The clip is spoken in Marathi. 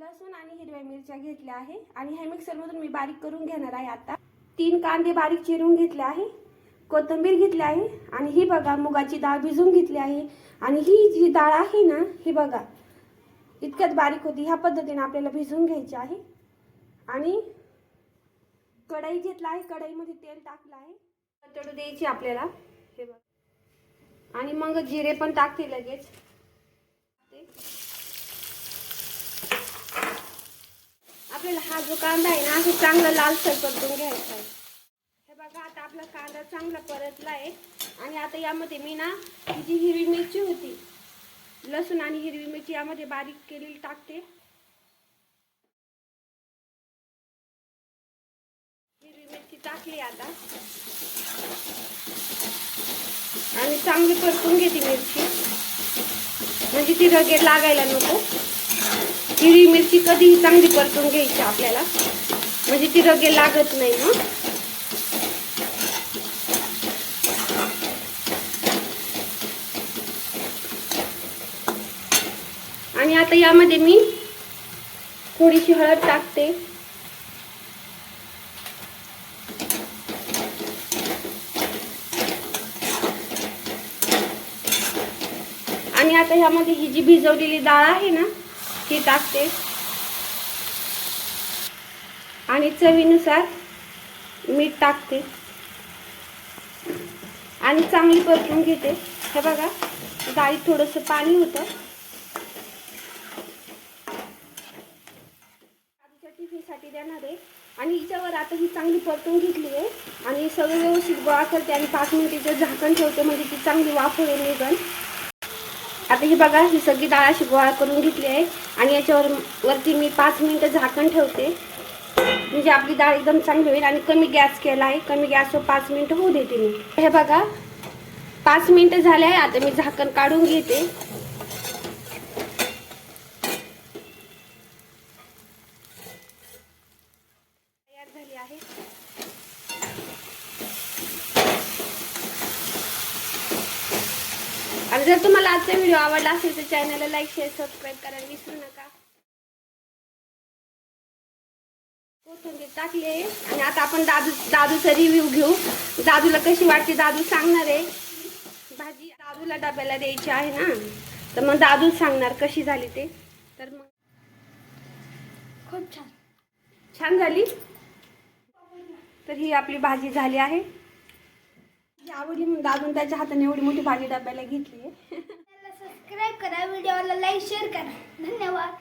लसूण आणि हिरव्या मिरच्या घेतल्या आहे. आणि ह्या मिक्सरमधून मी बारीक करून घेणार आहे आता. तीन कांदे बारीक चिरून घेतले आहे. कोथिंबीर घेतली आहे. आणि ही बघा मुगाची डाळ भिजून घेतली आहे. आणि ही जी डाळ आहे ना ही बघा इतक्यात बारीक होती. ह्या पद्धतीने आपल्याला भिजवून घ्यायची आहे. आणि कढई घेतला आहे. कढईमध्ये तेल टाकलं आहे. तडू द्यायची आपल्याला. हे बघा. आणि मग जिरे पण टाकते लगेच ते. आपल्याला हा जो कांदा आहे ना चांगला लालसर परतून घ्यायचा आहे. हे बघा आता आपला कांदा चांगला परतला आहे. आणि आता यामध्ये मी ना जी हिरवी मिरची होती लसूण आणि हिरवी मिरची यामध्ये बारीक केलेली टाकते. हिरवी मिरची टाकली आता. आणि चांगली परतून घेते मिरची. म्हणजे ती रगेर लागायला नको. हिरवी मिरची कधीही चांगली परतून घ्यायची आपल्याला. म्हणजे ती रगे लागत नाही मग आणि आता यामध्ये मी थोडीशी हळद टाकते. आणि आता ह्यामध्ये ही जी भिजवलेली डाळ आहे ना ती टाकते. आणि चवीनुसार मीठ टाकते. आणि चांगली परतून घेते. हे बघा डाळीत थोडंसं पाणी होतं. आधीच्या टिफिनसाठी देणार आहे. आणि हिच्यावर आता ही चांगली परतून घेतली आहे. आणि सगळं व्यवस्थित गोळा करते आणि पाच मिनिटाचं झाकण ठेवते म्हणजे ती चांगली वाफ होईल निघन. आता ही बघा ही सगळी डाळ अशी गोळा करून घेतली आहे. आणि याच्यावर वरती मी पाच मिनटं झाकण ठेवते. म्हणजे आपली डाळ एकदम चांगली होईल आणि कमी गॅस केला आहे. कमी गॅसवर पाच मिनटं होऊ देते मी. हे बघा पाच मिनटं झाले आहे. आता मी झाकण काढून घेते. आणि जर तुम्हाला आजचा व्हिडिओ आवडला असेल तर चॅनलला लाईक शेअर सबस्क्राईब करायला विसरू नका. कोथिंबीर टाकली आहे. आणि आता आपण दादू दादूचा रिव्ह्यू घेऊ. दादूला कशी वाटते दादू सांगणार आहे. भाजी दादूला डब्याला द्यायची आहे ना. तर मग दादू सांगणार कशी झाली ते. तर मग खूप छान. छान झाली. तर ही आपली भाजी झाली आहे. ही आवडली म्हणून अजून त्याच्या हाताने एवढी मोठी भाजी डब्याला घेतली आहे. सबस्क्राईब करा व्हिडिओला लाईक शेअर करा. धन्यवाद.